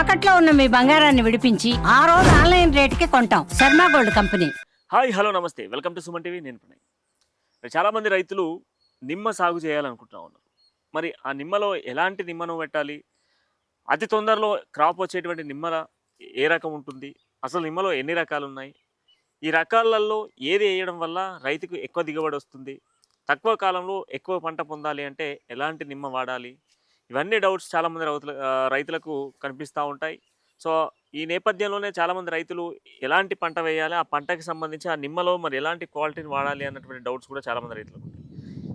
తాకట్లో ఉన్న మీ బంగారాన్ని విడిపించి ఆ రోజు ఆన్లైన్ రేటుకి కొంటాం. Sharma gold company. Hi hello namaste. Welcome to Suman TV. నేను ప్రణయ్. చాలామంది రైతులు నిమ్మ సాగు చేయాలనుకుంటా ఉన్నారు. మరి ఆ నిమ్మలో ఎలాంటి నిమ్మను పెట్టాలి? అతి తొందరలో క్రాప్ వచ్చేటువంటి నిమ్మల ఏ రకం ఉంటుంది? అసలు నిమ్మలో ఎన్ని రకాలు ఉన్నాయి ఈ రకాలలో ఏది వేయడం వల్ల రైతుకు ఎక్కువ దిగుబడి వస్తుంది? తక్కువ కాలంలో ఎక్కువ పంట పొందాలి అంటే ఎలాంటి నిమ్మ వాడాలి? ఇవన్నీ డౌట్స్ చాలామంది రైతుల రైతులకు కనిపిస్తూ ఉంటాయి. సో ఈ నేపథ్యంలోనే చాలామంది రైతులు ఎలాంటి పంట వేయాలి ఆ పంటకి సంబంధించి ఆ నిమ్మలో మరి ఎలాంటి క్వాలిటీని వాడాలి అన్నటువంటి డౌట్స్ కూడా చాలామంది రైతులకు ఉంటాయి.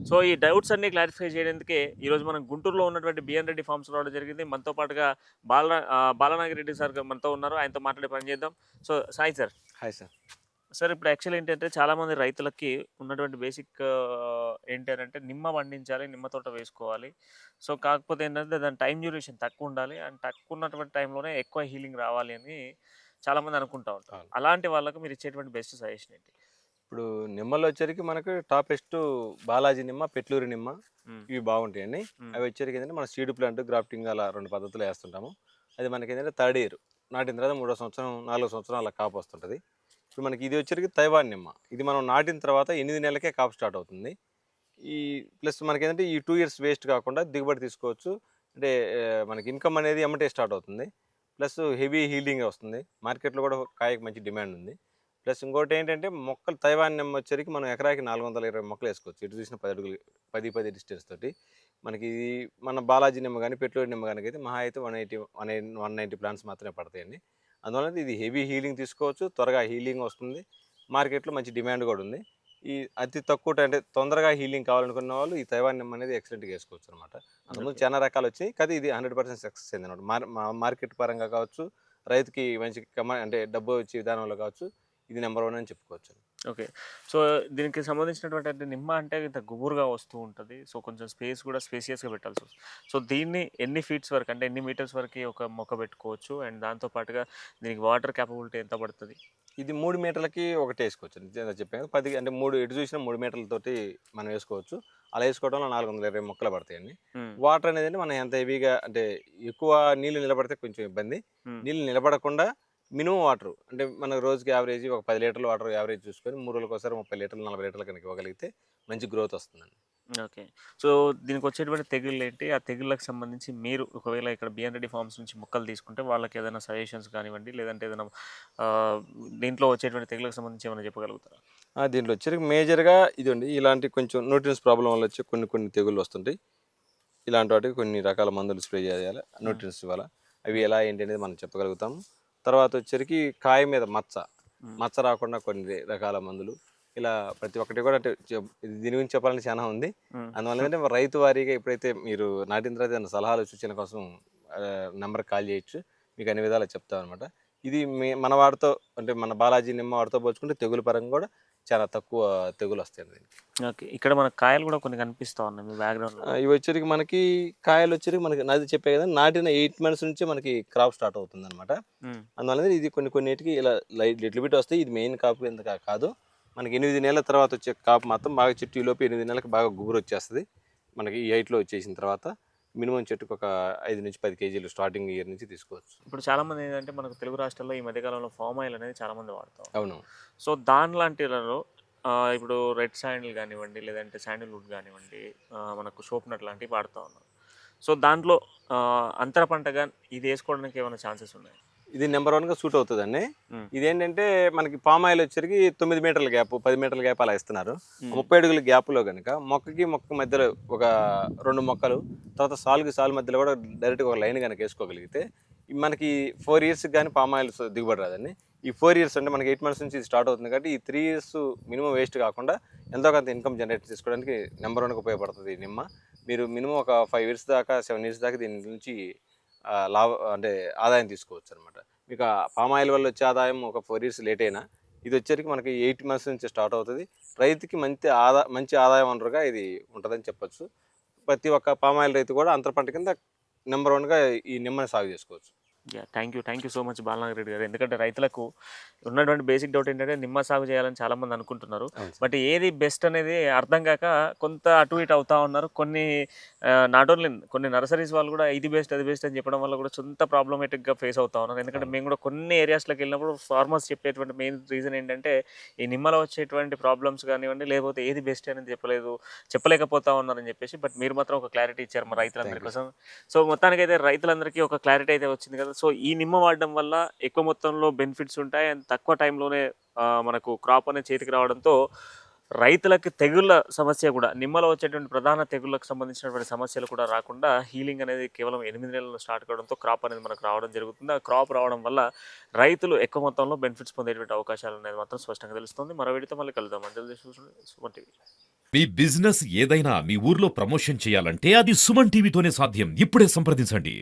సో ఈ డౌట్స్ అన్ని క్లారిఫై చేయడానికే ఈరోజు మనం గుంటూరులో ఉన్నటువంటి బిఎన్ రెడ్డి ఫార్మ్స్ రావడం జరిగింది. మనతో పాటుగా బాల బాలనాగిరెడ్డి రెడ్డి సార్ మనతో ఉన్నారు. ఆయనతో మాట్లాడే పని చేద్దాం. So Sai sir. Hi sir. Sir ఇప్పుడు యాక్చువల్ ఏంటంటే చాలామంది రైతులకి ఉన్నటువంటి బేసిక్ ఏంటంటే నిమ్మ పండించాలి నిమ్మ తోట వేసుకోవాలి. సో కాకపోతే ఏంటంటే దాని టైం డ్యూరేషన్ తక్కువ ఉండాలి. అండ్ తక్కువ ఉన్నటువంటి టైంలోనే ఎక్కువ హీలింగ్ రావాలి అని చాలామంది అనుకుంటా ఉంటారు. అలాంటి వాళ్ళకు మీరు ఇచ్చేటువంటి బెస్ట్ సజెషన్ ఏంటి? ఇప్పుడు నిమ్మలు వచ్చరికి మనకు టాపెస్ట్ బాలాజీ నిమ్మ పెట్లూరి నిమ్మ మ్మ్. ఇవి బాగుంటాయండి. అవి వచ్చరికి ఏంటంటే మన సీడ్ ప్లాంట్ గ్రాఫ్టింగ్ అలా రెండు పద్ధతులు వేస్తుంటాము. అది మనకి ఏంటంటే థర్డ్ ఇయర్ నాటిన తర్వాత మూడో సంవత్సరం నాలుగో సంవత్సరం అలా కాపు వస్తుంటుంది. ఇప్పుడు మనకి ఇది వచ్చరికి తైవాన్ నిమ్మ ఇది మనం నాటిన తర్వాత ఎనిమిది నెలలకే కాపు స్టార్ట్ అవుతుంది. ఈ ప్లస్ మనకి ఏంటంటే ఈ టూ ఇయర్స్ వేస్ట్ కాకుండా దిగుబడి తీసుకోవచ్చు. అంటే మనకి ఇన్కమ్ అనేది ఎమ్మటే స్టార్ట్ అవుతుంది. ప్లస్ హెవీ హీల్డింగ్ వస్తుంది. మార్కెట్లో కూడా కాయకు మంచి డిమాండ్ ఉంది. ప్లస్ ఇంకోటి ఏంటంటే మొక్కలు తైవాన్ నిమ్మ వచ్చరికి మనం ఎకరాకి నాలుగు వందల ఇరవై మొక్కలు వేసుకోవచ్చు. ఇటు చూసిన పది అడుగులు పది పది డిస్టెన్స్ తోటి. మనకి ఇది మన బాలాజీ నిమ్మ కానీ పెట్రోల్ నిమ్మ కానీ అయితే మహా అయితే one eighty one one ninety plants మాత్రమే పడతాయండి. అందువల్ల ఇది హెవీ హీలింగ్ తీసుకోవచ్చు త్వరగా హీలింగ్ వస్తుంది. మార్కెట్లో మంచి డిమాండ్ కూడా ఉంది. ఈ అతి తక్కువ అంటే తొందరగా హీలింగ్ కావాలనుకున్న వాళ్ళు ఈ తైవాన్ నిమ్మ అనేది ఎక్సలెంట్గా వేసుకోవచ్చు అనమాట అందులో. చాలా రకాలు వచ్చాయి కానీ ఇది హండ్రెడ్ పర్సెంట్ సక్సెస్ అయింది అనమాట మార్కెట్ పరంగా కావచ్చు రైతుకి మంచి కమ అంటే డబ్బు వచ్చే విధానంలో కావచ్చు ఇది నెంబర్ వన్ అని చెప్పుకోవచ్చు. ఓకే. సో దీనికి సంబంధించినటువంటి అంటే నిమ్మ అంటే ఇంత గుబురుగా వస్తూ ఉంటుంది. సో కొంచెం స్పేస్ కూడా స్పేసియస్గా పెట్టాల్సి వస్తుంది. సో దీన్ని ఎన్ని ఫీట్స్ వరకు అంటే ఎన్ని మీటర్స్ వరకు ఒక మొక్క పెట్టుకోవచ్చు? అండ్ దాంతో పాటుగా దీనికి వాటర్ క్యాపబిలిటీ ఎంత పడుతుంది? ఇది మూడు మీటర్లకి ఒకటి వేసుకోవచ్చు. చెప్పాను పది అంటే మూడు ఎటు చూసినా మూడు మీటర్లతోటి మనం వేసుకోవచ్చు. అలా వేసుకోవడం వల్ల నాలుగు వందల ఇరవై మొక్కలు పడతాయండి. వాటర్ అనేది మనం ఎంత హెవీగా అంటే ఎక్కువ నీళ్ళు నిలబడితే కొంచెం ఇబ్బంది. నీళ్ళు నిలబడకుండా మినిమం వాటర్. అంటే మన రోజుకి యావరేజ్ ఒక పది లీటర్ల వాటర్ యావరేజ్ చూసుకొని మూడు రోజులకు ఒకసారి ముప్పై లీటర్లు నలభై లీటర్లు కనుక ఇవ్వగలిగితే మంచి గ్రోత్ వస్తుందండి. ఓకే. సో దీనికి వచ్చేటువంటి తెగుళ్ళు ఏంటి? ఆ తెగుళ్ళకి సంబంధించి మీరు ఒకవేళ ఇక్కడ బిఎన్ రెడ్డి ఫార్మ్స్ నుంచి మొక్కలు తీసుకుంటే వాళ్ళకి ఏదైనా సజెషన్స్ కానివ్వండి లేదంటే ఏదైనా దీంట్లో వచ్చేటువంటి తెగుళ్ళకి సంబంధించి ఏమైనా చెప్పగలుగుతారా? దీంట్లో వచ్చరికి మేజర్గా ఇదండి. ఇలాంటి కొంచెం న్యూట్రియన్స్ ప్రాబ్లం వల్ల వచ్చి కొన్ని కొన్ని తెగుళ్ళు వస్తుంటాయి. ఇలాంటి వాటికి కొన్ని రకాల మందులు స్ప్రే చేయాలి. న్యూట్రియన్స్ ఇవ్వాలి. అవి ఎలా ఏంటి అనేది మనం చెప్పగలుగుతాము. తర్వాత వచ్చరికి కాయ మీద మచ్చ. మచ్చ రాకుండా కొన్ని రకాల మందులు. ఇలా ప్రతి ఒక్కటి కూడా అంటే దీని గురించి చెప్పాలని చాలా ఉంది. అందువల్ల ఏంటంటే రైతు వారీగా ఎప్పుడైతే మీరు నాటిన తర్వాత ఏదైనా సలహాలు సూచన కోసం నెంబర్ కాల్ చేయొచ్చు. మీకు అన్ని విధాలు చెప్తాం అనమాట ఇది మీ మన వాడితో అంటే మన బాలాజీ నిమ్మ వాడితో పోల్చుకుంటే తెగులు పరంగా కూడా చాలా తక్కువ తెగులు వస్తాయి దీనికి ఓకే. ఇక్కడ మన కాయలు కూడా కొన్ని కనిపిస్తా ఉన్నాయి మీ బ్యాక్గ్రౌండ్ ఇవి వచ్చరికి మనకి కాయలు వచ్చరికి మనకి నాది చెప్పే కదా నాటిన ఎయిట్ మంత్స్ నుంచి మనకి క్రాప్ స్టార్ట్ అవుతుంది అనమాట అందువల్ల ఇది కొన్ని కొన్నిటికి ఇలా లైట్ లిటిల్ బిట్ వస్తాయి. ఇది మెయిన్ కాపు కింద కాదు. మనకి ఎనిమిది నెలల తర్వాత వచ్చే కాపు మాత్రం బాగా చెట్టు ఈ లోపు ఎనిమిది నెలలకు బాగా గుబురు వచ్చేస్తుంది మనకి ఈ హైట్లో వచ్చేసిన తర్వాత. మినిమం చెట్టుకు ఒక ఐదు నుంచి పది కేజీలు స్టార్టింగ్ ఇయర్ నుంచి తీసుకోవచ్చు. ఇప్పుడు చాలా మంది ఏంటంటే మనకు తెలుగు రాష్ట్రాల్లో ఈ మధ్యకాలంలో ఫామ్ ఆయిల్ అనేది చాలా మంది వాడతాం అవును. సో దాని లాంటిలలో ఇప్పుడు రెడ్ శాండిల్ కానివ్వండి లేదంటే శాండిల్వుడ్ కానివ్వండి మనకు సోప్ నట్ లాంటివి వాడుతూ ఉన్నాం సో దాంట్లో అంతర పంటగా ఇది వేసుకోవడానికి ఏమైనా ఛాన్సెస్ ఉన్నాయి? ఇది నెంబర్ వన్గా సూట్ అవుతుందండి మ్మ్. ఇదేంటంటే మనకి పామ్ ఆయిల్ వచ్చరికి తొమ్మిది మీటర్ల గ్యాప్ పది మీటర్ల గ్యాప్ అలా ఇస్తున్నారు. ముప్పై అడుగుల గ్యాప్లో కనుక మొక్కకి మొక్క మధ్యలో ఒక రెండు మొక్కలు తర్వాత సాలుకి సాలు మధ్యలో కూడా డైరెక్ట్గా ఒక లైన్ కనుక వేసుకోగలిగితే మనకి ఫోర్ ఇయర్స్ కానీ పామ్ ఆయిల్ దిగుబడి రాదండి ఈ ఫోర్ ఇయర్స్ అంటే మనకి ఎయిట్ మంత్స్ నుంచి ఇది స్టార్ట్ అవుతుంది కాబట్టి ఈ త్రీ ఇయర్స్ మినిమం వేస్ట్ కాకుండా ఎంతో కొంత ఇన్కమ్ జనరేట్ చేసుకోవడానికి నెంబర్ వన్గా ఉపయోగపడుతుంది ఈ నిమ్మ మీరు మినిమం ఒక ఫైవ్ ఇయర్స్ దాకా సెవెన్ ఇయర్స్ దాకా దీని నుంచి లాభ అంటే ఆదాయం తీసుకోవచ్చు అనమాట మీకు ఆ పామ్ ఆయిల్ వల్ల వచ్చే ఆదాయం ఒక ఫోర్ ఇయర్స్ లేట్ అయినా ఇది వచ్చేసరికి మనకి ఎయిట్ మంత్స్ నుంచి స్టార్ట్ అవుతుంది. రైతుకి మంచి ఆదా మంచి ఆదాయం వనరుగా ఇది ఉంటుందని చెప్పచ్చు. ప్రతి ఒక్క పామ్ ఆయిల్ రైతు కూడా అంతర పంట కింద నెంబర్ వన్గా ఈ నిమ్మని సాగు చేసుకోవచ్చు. Thank you thank you so much Balanagar Reddy garu. ఎందుకంటే రైతులకు ఉన్నటువంటి బేసిక్ డౌట్ ఏంటంటే నిమ్మ సాగు చేయాలని చాలా మంది అనుకుంటున్నారు. బట్ ఏది బెస్ట్ అనేది అర్థం కాక కొంత అటు ఇటు అవుతా ఉన్నారు. కొన్ని నాట్ ఓన్లీ కొన్ని నర్సరీస్ వాళ్ళు కూడా ఇది బెస్ట్ అది బెస్ట్ అని చెప్పడం వల్ల కూడా సొంత ప్రాబ్లమేటిక్గా ఫేస్ అవుతా ఉన్నారు. ఎందుకంటే మేము కూడా కొన్ని ఏరియాస్లోకి వెళ్ళినప్పుడు ఫార్మర్స్ చెప్పేటువంటి మెయిన్ రీజన్ ఏంటంటే ఈ నిమ్మలో వచ్చేటువంటి ప్రాబ్లమ్స్ కానివ్వండి లేకపోతే ఏది బెస్ట్ అనేది చెప్పలేదు చెప్పలేకపోతా ఉన్నారని చెప్పేసి బట్ మీరు మాత్రం ఒక క్లారిటీ ఇచ్చారు మా రైతులందరి కోసం. సో మొత్తానికైతే రైతులందరికీ ఒక క్లారిటీ అయితే వచ్చింది కదా సో ఈ నిమ్మ వాడడం వల్ల ఎక్కువ మొత్తంలో బెనిఫిట్స్ ఉంటాయి. అండ్ తక్కువ టైంలోనే మనకు క్రాప్ అనేది చేతికి రావడంతో రైతులకి తెగుళ్ళ సమస్య కూడా నిమ్మలో వచ్చేటువంటి ప్రధాన తెగుళ్ళకు సంబంధించినటువంటి సమస్యలు కూడా రాకుండా హీలింగ్ అనేది కేవలం ఎనిమిది నెలల్లో స్టార్ట్ కావడంతో క్రాప్ అనేది మనకు రావడం జరుగుతుంది. ఆ క్రాప్ రావడం వల్ల రైతులు ఎక్కువ మొత్తంలో బెనిఫిట్స్ పొందేటువంటి అవకాశాలు అనేది మాత్రం స్పష్టంగా తెలుస్తుంది. మరో వీడితో మళ్ళీ కలుద్దాం. అందరూ సుమన్ టీవీ. మీ బిజినెస్ ఏదైనా మీ ఊర్లో ప్రమోషన్ చేయాలంటే అది సుమన్ టీవీతోనే సాధ్యం. ఇప్పుడే సంప్రదించండి.